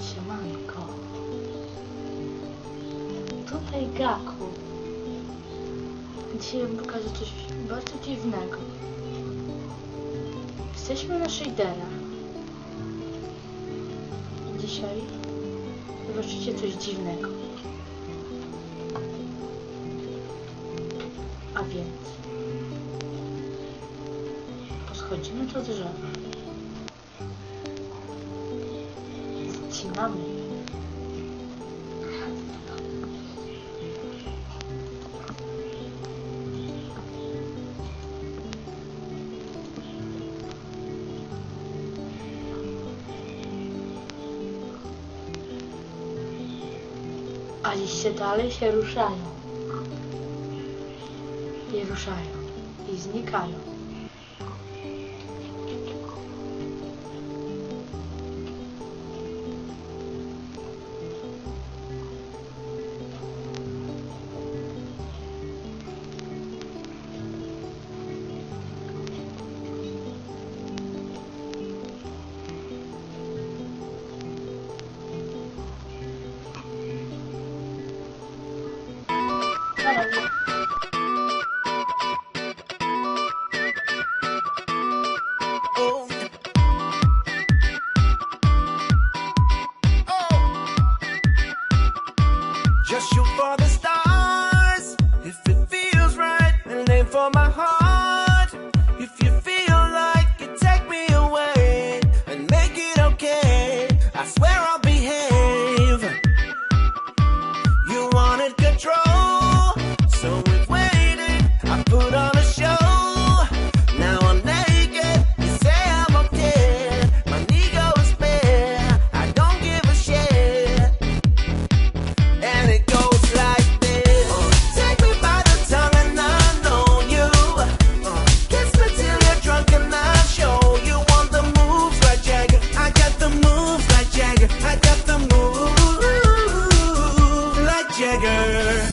Siemanko. Tutaj Gaku. Dzisiaj wam pokażę coś bardzo dziwnego. Jesteśmy na shaderach. Dzisiaj zobaczycie coś dziwnego. A więc poschodzimy do drzewa. Ścinamy. A liście dalej się ruszają. I ruszają. I znikają. Just shoot for the stars if it feels right and aim for my heart.